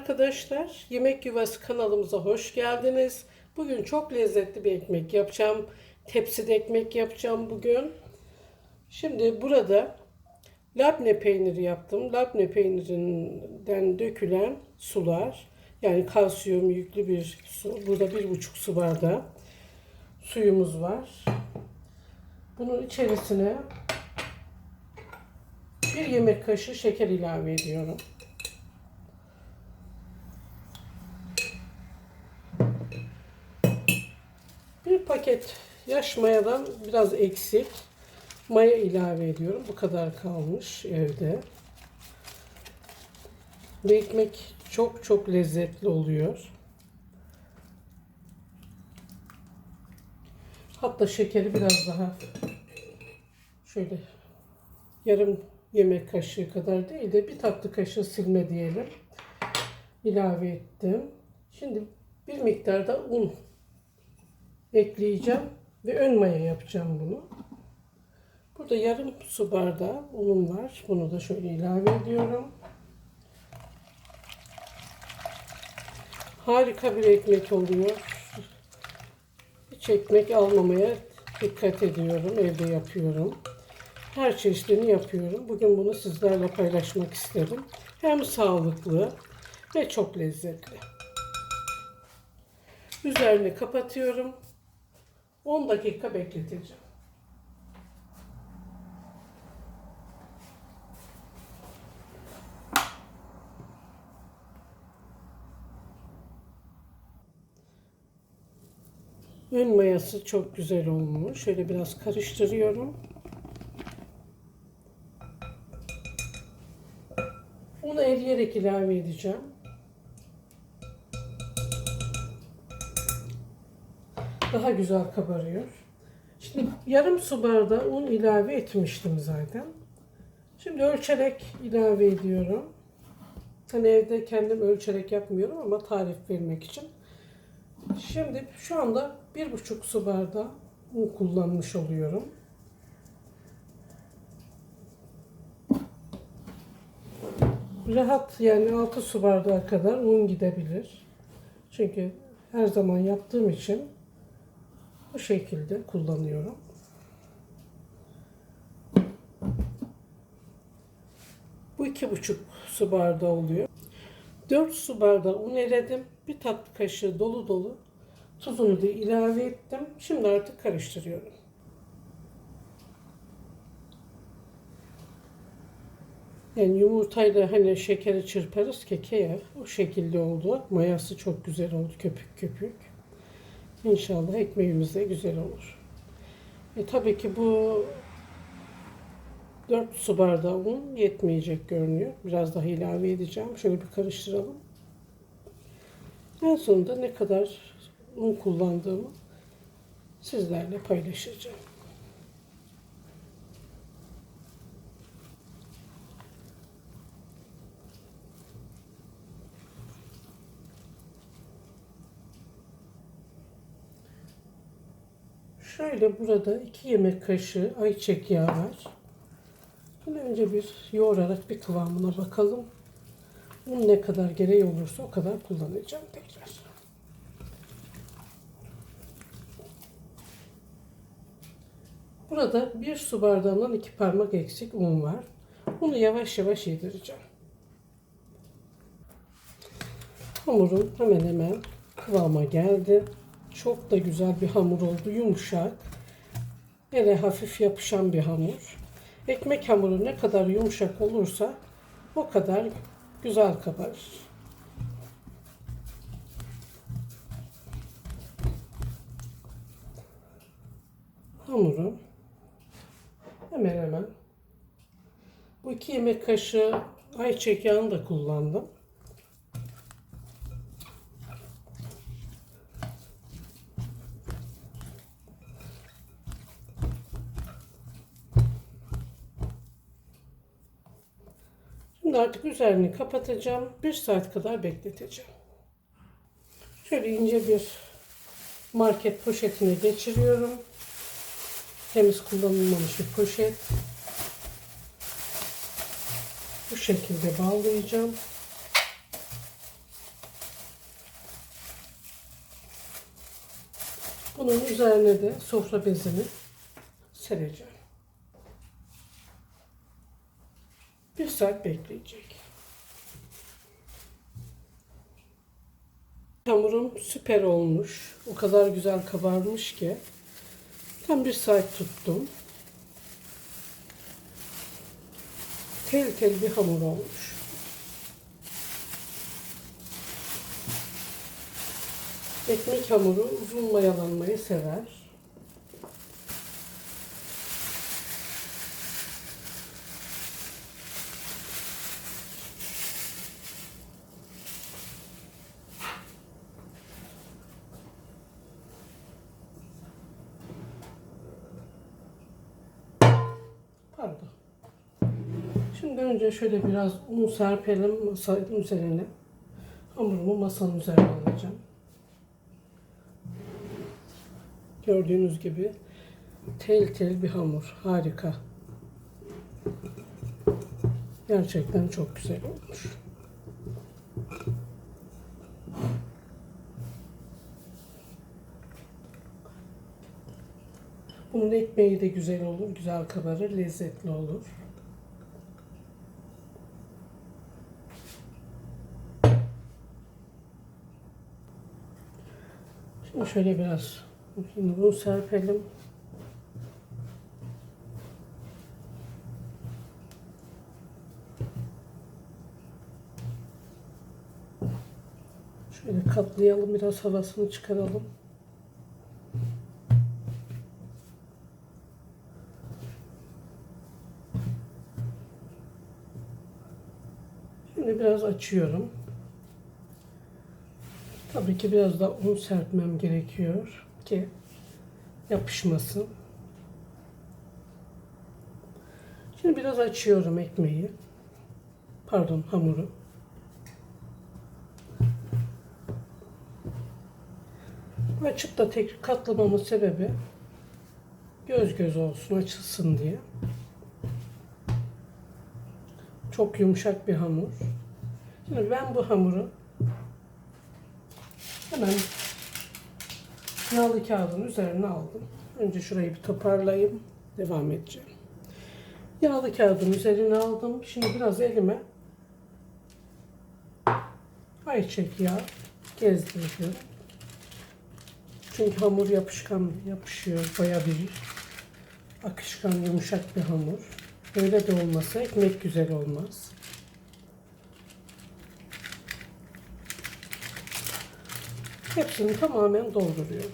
Arkadaşlar Yemek Yuvası kanalımıza hoş geldiniz. Bugün çok lezzetli bir ekmek yapacağım. Tepside ekmek yapacağım bugün. Şimdi burada labne peyniri yaptım. Labne peynirinden dökülen sular. Yani kalsiyum yüklü bir su. Burada bir buçuk su bardağı suyumuz var. Bunun içerisine bir yemek kaşığı şeker ilave ediyorum. Bir paket yaş mayadan biraz eksik maya ilave ediyorum. Bu kadar kalmış evde. Bu ekmek çok çok lezzetli oluyor. Hatta şekeri biraz daha şöyle yarım yemek kaşığı kadar değil de bir tatlı kaşığı silme diyelim. ilave ettim. Şimdi bir miktar da un ekleyeceğim ve ön maya yapacağım bunu. Burada yarım su bardağı unum var. Bunu da şöyle ilave ediyorum. Harika bir ekmek oluyor. Hiç ekmek almamaya dikkat ediyorum. Evde yapıyorum. Her çeşidini yapıyorum. Bugün bunu sizlerle paylaşmak istedim. Hem sağlıklı ve çok lezzetli. Üzerini kapatıyorum. 10 dakika bekleteceğim. Ön mayası çok güzel olmuş. Şöyle biraz karıştırıyorum. Onu eriyerek ilave edeceğim. Daha güzel kabarıyor. Şimdi yarım su bardağı un ilave etmiştim zaten. Şimdi ölçerek ilave ediyorum. Hani evde kendim ölçerek yapmıyorum ama tarif vermek için. Şimdi şu anda bir buçuk su bardağı un kullanmış oluyorum. Rahat yani 6 su bardağı kadar un gidebilir. Çünkü her zaman yaptığım için bu şekilde kullanıyorum. Bu iki buçuk su bardağı oluyor. 4 su bardağı un eledim. Bir tatlı kaşığı dolu dolu tuzunu da ilave ettim. Şimdi artık karıştırıyorum. Yani yumurtayla hani şekeri çırparız keke ya. O şekilde oldu. Mayası çok güzel oldu köpük köpük. İnşallah ekmeğimiz de güzel olur. E tabii ki bu 4 su bardağı un yetmeyecek görünüyor. Biraz daha ilave edeceğim. Şöyle bir karıştıralım. En sonunda ne kadar un kullandığımı sizlerle paylaşacağım. Şöyle burada 2 yemek kaşığı ayçiçek yağı var. Bunu önce bir yoğurarak bir kıvamına bakalım. Un ne kadar gereği olursa o kadar kullanacağım tekrar. Burada bir su bardağından iki parmak eksik un var. Bunu yavaş yavaş yedireceğim. Hamurum hemen hemen kıvama geldi. Çok da güzel bir hamur oldu. Yumuşak. Ele hafif yapışan bir hamur. Ekmek hamuru ne kadar yumuşak olursa o kadar güzel kabarır. Hamurum hemen hemen bu iki yemek kaşığı ayçiçek yağını da kullandım. Artık üzerini kapatacağım. 1 saat kadar bekleteceğim. Şöyle ince bir market poşetine geçiriyorum. Temiz kullanılmamış bir poşet. Bu şekilde bağlayacağım. Bunun üzerine de sofra bezini sereceğim. Bir saat bekleyecek. Hamurum süper olmuş. O kadar güzel kabarmış ki. Tam bir saat tuttum. Tel tel bir hamur olmuş. Ekmek hamuru uzun mayalanmayı sever. Pardon. Şimdi önce şöyle biraz un serpelim masanın üzerine. Hamurumu masanın üzerine alacağım. Gördüğünüz gibi tel tel bir hamur. Harika. Gerçekten çok güzel olmuş. Bunun ekmeği de güzel olur, güzel kabarır, lezzetli olur. Şimdi şöyle biraz bunu serpelim. Şöyle katlayalım, biraz havasını çıkaralım. Şimdi biraz açıyorum. Tabii ki biraz da un serpmem gerekiyor ki yapışmasın. Şimdi biraz açıyorum ekmeği. Pardon hamuru. Açıp da tek katlamamın sebebi göz göz olsun, açılsın diye. Çok yumuşak bir hamur. Şimdi ben bu hamuru hemen yağlı kağıdın üzerine aldım. Önce şurayı bir toparlayayım. Devam edeceğim. Yağlı kağıdın üzerine aldım. Şimdi biraz elime ayçiçek yağı gezdiriyorum. Çünkü hamur yapışkan yapışıyor. Baya bir akışkan yumuşak bir hamur. Öyle de olmasa ekmek güzel olmaz. Hepsini tamamen dolduruyorum.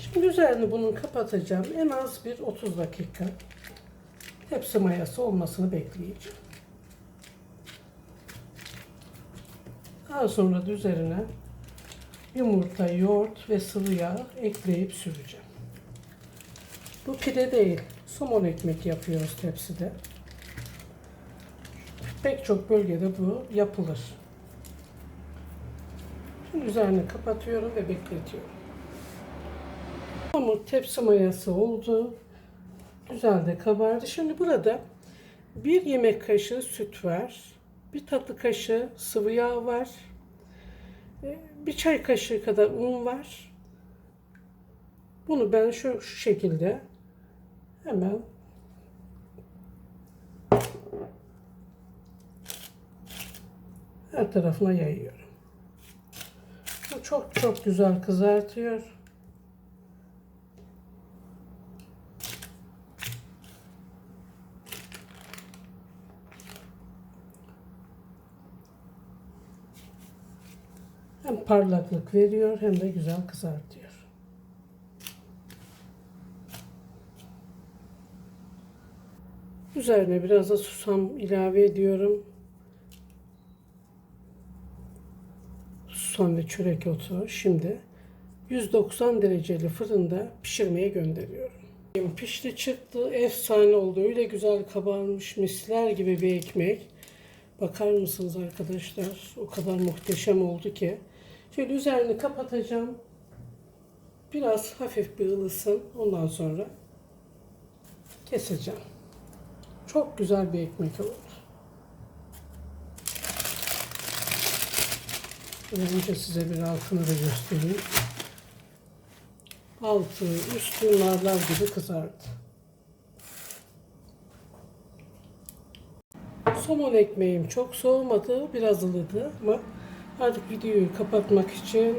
Şimdi üzerini bunun kapatacağım. En az bir 30 dakika. Tepsi mayası olmasını bekleyeceğim. Daha sonra da üzerine yumurta, yoğurt ve sıvı yağ ekleyip süreceğim. Bu pide değil, somon ekmek yapıyoruz tepside. Pek çok bölgede bu yapılır. Şimdi üzerini kapatıyorum ve bekletiyorum. Hamur tepsi mayası oldu. Güzel de kabardı. Şimdi burada bir yemek kaşığı süt var. Bir tatlı kaşığı sıvı yağ var. e, Bir çay kaşığı kadar un var. Bunu ben şu, şu şekilde hemen her tarafına yayıyorum. Bu çok çok güzel kızartıyor. Hem parlaklık veriyor hem de güzel kızartıyor. Üzerine biraz da susam ilave ediyorum. Susam ve çörek otu. Şimdi 190 dereceli fırında pişirmeye gönderiyorum. Pişti çıktı. Efsane oldu. Öyle güzel kabarmış misler gibi bir ekmek. Bakar mısınız arkadaşlar? O kadar muhteşem oldu ki. Şöyle üzerini kapatacağım. Biraz hafif bir ılısın. Ondan sonra keseceğim. Çok güzel bir ekmek olur. Önce size bir altını da göstereyim. Altı, üstü narlar gibi kızardı. Somon ekmeğim çok soğumadı, biraz ılıdı ama artık videoyu kapatmak için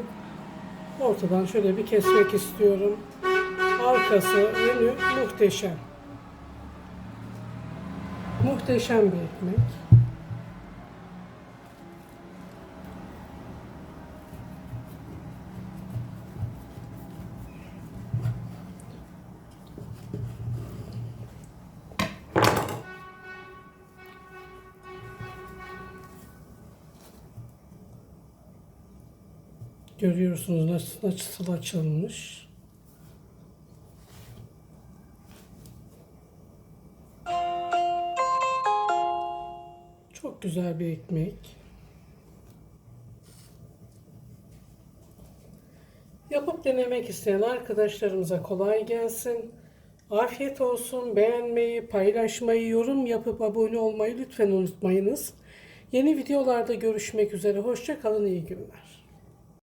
ortadan şöyle bir kesmek istiyorum. Arkası, önü muhteşem. Muhteşem bir ekmek. Görüyorsunuz nasıl, nasıl açılmış. Çok güzel bir ekmek. Yapıp denemek isteyen arkadaşlarımıza kolay gelsin. Afiyet olsun. Beğenmeyi, paylaşmayı, yorum yapıp abone olmayı lütfen unutmayınız. Yeni videolarda görüşmek üzere. Hoşça kalın, iyi günler.